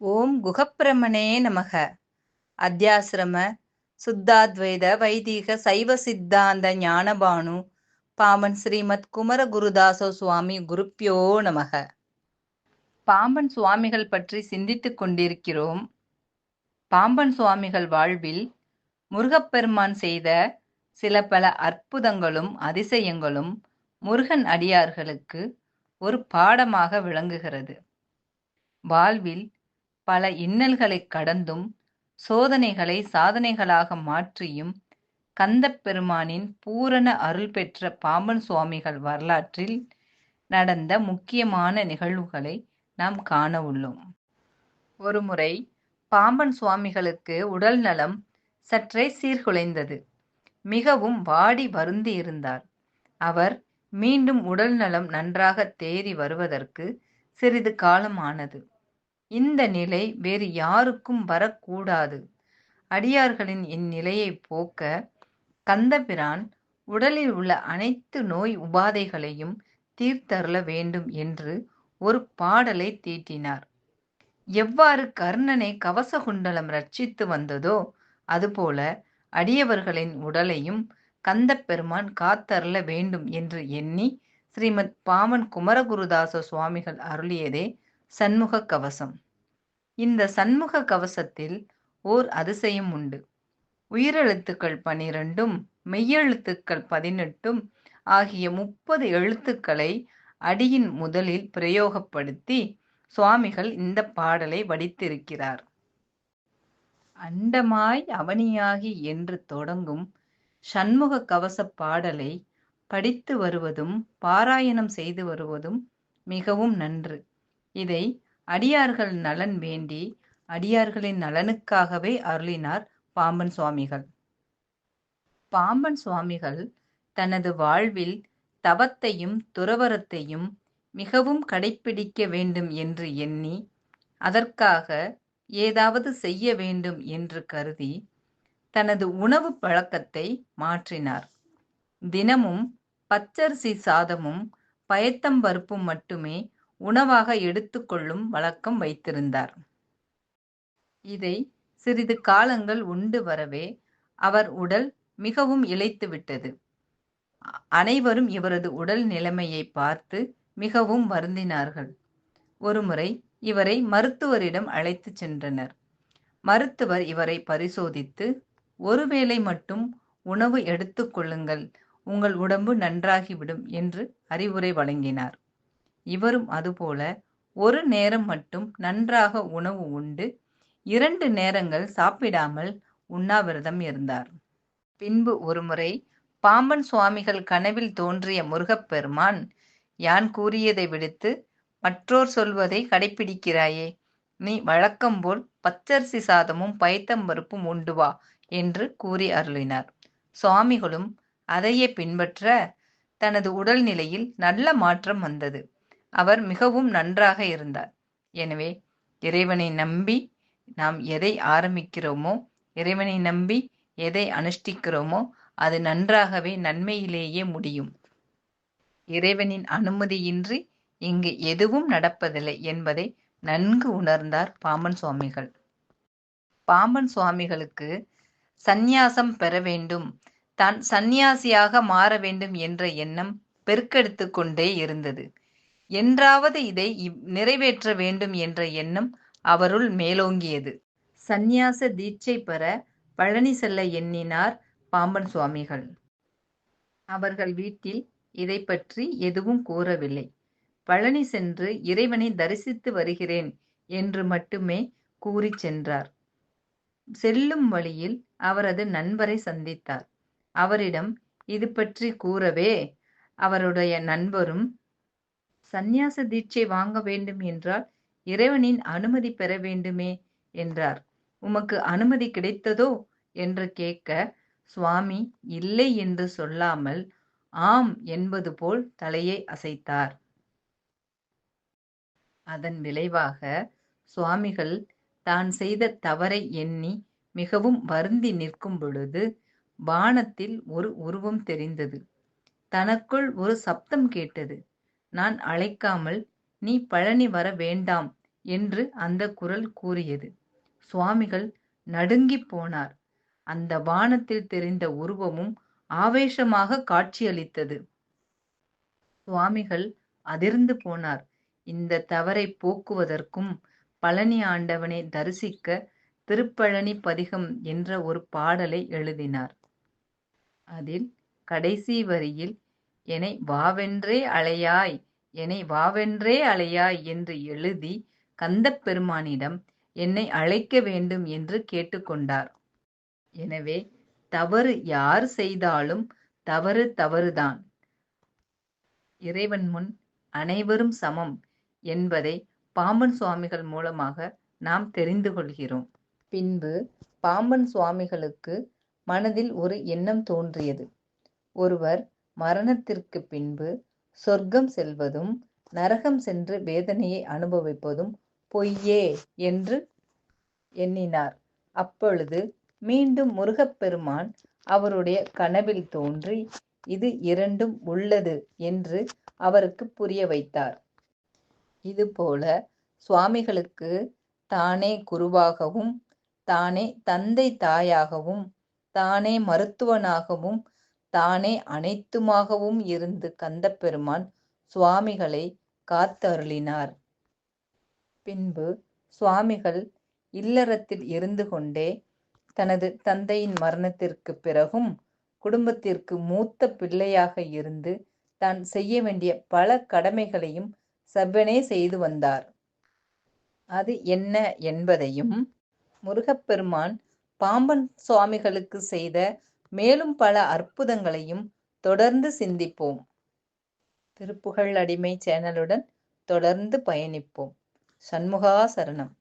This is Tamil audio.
ஓம் குகப்பிரமணே நமக. அத்தியாசிரம சுத்தாத்வைத வைதிக சைவ சித்தாந்த ஞானபானு பாம்பன் ஸ்ரீமத் குமர குருதாசோ சுவாமி குருப்பியோ நமக. பாம்பன் சுவாமிகள் பற்றி சிந்தித்துக் கொண்டிருக்கிறோம். பாம்பன் சுவாமிகள் வாழ்வில் முருகப்பெருமான் செய்த சில பல அற்புதங்களும் அதிசயங்களும் முருகன் அடியார்களுக்கு ஒரு பாடமாக விளங்குகிறது. வாழ்வில் பல இன்னல்களைக் கடந்தும் சோதனைகளை சாதனைகளாக மாற்றியும் கந்த பெருமானின் பூரண அருள் பெற்ற பாம்பன் சுவாமிகள் வரலாற்றில் நடந்த முக்கியமான நிகழ்வுகளை நாம் காண உள்ளோம். ஒருமுறை பாம்பன் சுவாமிகளுக்கு உடல் நலம் சற்றே சீர்குலைந்தது. மிகவும் வாடி வருந்தி இருந்தார். அவர் மீண்டும் உடல் நலம் நன்றாக தேறி வருவதற்கு சிறிது காலம் ஆனது இந்த நிலை வேறு யாருக்கும் வரக்கூடாது. அடியார்களின் இந்நிலையை போக்க கந்தபிரான் உடலில் உள்ள அனைத்து நோய் உபாதைகளையும் தீர்த்தருள வேண்டும் என்று ஒரு பாடலை தீட்டினார். எவ்வாறு கர்ணனை கவசகுண்டலம் ரட்சித்து வந்ததோ அதுபோல அடியவர்களின் உடலையும் கந்தப்பெருமான் காத்தருள வேண்டும் என்று எண்ணி ஸ்ரீமத் பாமன் குமரகுருதாச சுவாமிகள் அருளியதே சண்முக கவசம். இந்த சண்முக கவசத்தில் ஓர் அதிசயம் உண்டு. உயிரெழுத்துக்கள் பனிரெண்டும் மெய்யெழுத்துக்கள் பதினெட்டும் ஆகிய முப்பது எழுத்துக்களை அடியின் முதலில் பிரயோகப்படுத்தி சுவாமிகள் இந்த பாடலை வடித்திருக்கிறார். அண்டமாய் அவனியாகி என்று தொடங்கும் சண்முக கவச பாடலை படித்து வருவதும் பாராயணம் செய்து வருவதும் மிகவும் நன்று. இதை அடியார்கள் நலன் வேண்டி அடியார்களின் நலனுக்காகவே அருளினார் பாம்பன் சுவாமிகள். பாம்பன் சுவாமிகள் தனது வாழ்வில் தவத்தையும் துறவரத்தையும் மிகவும் கடைப்பிடிக்க வேண்டும் என்று எண்ணி அதற்காக ஏதாவது செய்ய வேண்டும் என்று கருதி தனது உணவு பழக்கத்தை மாற்றினார். தினமும் பச்சரிசி சாதமும் பயத்தம்பருப்பும் மட்டுமே உணவாக எடுத்துக்கொள்ளும் வழக்கம் வைத்திருந்தார். இதை சிறிது காலங்கள் உண்டு வரவே அவர் உடல் மிகவும் இழைத்து விட்டது. அனைவரும் இவரது உடல் நிலைமையை பார்த்து மிகவும் வருந்தினார்கள். ஒருமுறை இவரை மருத்துவரிடம் அழைத்து சென்றனர். மருத்துவர் இவரை பரிசோதித்து ஒருவேளை மட்டும் உணவு எடுத்துக்கொள்ளுங்கள் உங்கள் உடம்பு நன்றாகிவிடும் என்று அறிவுரை வழங்கினார். இவரும் அதுபோல ஒரு நேரம் மட்டும் நன்றாக உணவு உண்டு. இரண்டு நேரங்கள் சாப்பிடாமல் உண்ணாவிரதம் இருந்தார். பின்பு ஒருமுறை பாம்பன் சுவாமிகள் கனவில் தோன்றிய முருகப்பெருமான் யான் கூறியதை விடுத்து மற்றோர் சொல்வதை கடைப்பிடிக்கிறாயே நீ வழக்கம்போல் பச்சரிசி சாதமும் பயத்தம்பருப்பும் உண்டு வா என்று கூறி அருளினார். சுவாமிகளும் அதையே பின்பற்ற தனது உடல்நிலையில் நல்ல மாற்றம் வந்தது. அவர் மிகவும் நன்றாக இருந்தார். எனவே இறைவனை நம்பி நாம் எதை ஆரம்பிக்கிறோமோ இறைவனை நம்பி எதை அனுஷ்டிக்கிறோமோ அது நன்றாகவே நன்மையிலேயே முடியும். இறைவனின் அனுமதியின்றி இங்கு எதுவும் நடப்பதில்லை என்பதை நன்கு உணர்ந்தார் பாம்பன் சுவாமிகள். பாம்பன் சுவாமிகளுக்கு சந்நியாசம் பெற வேண்டும். தான் சந்நியாசியாக மாற வேண்டும் என்ற எண்ணம் பெருக்கெடுத்து கொண்டே இருந்தது. என்றாவது இதை நிறைவேற்ற வேண்டும் என்ற எண்ணம் அவருள் மேலோங்கியது. சந்நியாச தீட்சை பெற பழனி செல்ல எண்ணினார் பாம்பன் சுவாமிகள். அவர்கள் வீட்டில் இதை பற்றி எதுவும் கூறவில்லை. பழனி சென்று இறைவனை தரிசித்து வருகிறேன் என்று மட்டுமே கூறி சென்றார். செல்லும் வழியில் அவரது நண்பரை சந்தித்தார். அவரிடம் இது பற்றி கூறவே அவருடைய நண்பரும் சந்நியாச தீட்சை வாங்க வேண்டும் என்றால் இறைவனின் அனுமதி பெற வேண்டுமே என்றார். உமக்கு அனுமதி கிடைத்ததோ என்று கேட்க சுவாமி இல்லை என்று சொல்லாமல் ஆம் என்பது போல் தலையை அசைத்தார். அதன் விளைவாக சுவாமிகள் தான் செய்த தவறை எண்ணி மிகவும் வருந்தி நிற்கும் பொழுது வானத்தில் ஒரு உருவம் தெரிந்தது. தனக்குள் ஒரு சப்தம் கேட்டது. நான் அழைக்காமல் நீ பழனி வர வேண்டாம் என்று அந்த குரல் கூறியது. சுவாமிகள் நடுங்கிப் போனார். அந்த வானத்தில் தெரிந்த உருவமும் ஆவேசமாக காட்சியளித்தது. சுவாமிகள் அதிர்ந்து போனார். இந்த தவறை போக்குவதற்கும் பழனி ஆண்டவனை தரிசிக்க திருப்பழனி பதிகம் என்ற ஒரு பாடலை எழுதினார். அதில் கடைசி வரியில் என்னை வாவென்றே அலையாய் என்னை வாவென்றே அலையாய் என்று எழுதி கந்தப் பெருமானிடம் என்னை அழைக்க வேண்டும் என்று கேட்டுக்கொண்டார். எனவே தவறு யார் செய்தாலும் தவறு தவறுதான். இறைவன் முன் அனைவரும் சமம் என்பதை பாம்பன் சுவாமிகள் மூலமாக நாம் தெரிந்து கொள்கிறோம். பின்பு பாம்பன் சுவாமிகளுக்கு மனதில் ஒரு எண்ணம் தோன்றியது. ஒருவர் மரணத்திற்கு பின்பு சொர்க்கம் செல்வதும் நரகம் சென்று வேதனையை அனுபவிப்பதும் பொய்யே என்று எண்ணினார். அப்பொழுது மீண்டும் முருகப்பெருமான் அவருடைய கனவில் தோன்றி இது இரண்டும் உள்ளது என்று அவருக்கு புரிய வைத்தார். இதுபோல சுவாமிகளுக்கு தானே குருவாகவும் தானே தந்தை தாயாகவும் தானே மருத்துவனாகவும் தானே அனைத்துமாகவும் இருந்து கந்தப்பெருமான் சுவாமிகளை காத்தருளினார். பின்பு சுவாமிகள் இல்லறத்தில் இருந்து கொண்டே தனது தந்தையின் மரணத்திற்கு பிறகும் குடும்பத்திற்கு மூத்த பிள்ளையாக இருந்து தான் செய்ய வேண்டிய பல கடமைகளையும் செவ்வனே செய்து வந்தார். அது என்ன என்பதையும் முருகப்பெருமான் பாம்பன் சுவாமிகளுக்கு செய்த மேலும் பல அற்புதங்களையும் தொடர்ந்து சிந்திப்போம். திருப்புகழ் அடிமை சேனலுடன் தொடர்ந்து பயணிப்போம். சண்முகா சரணம்.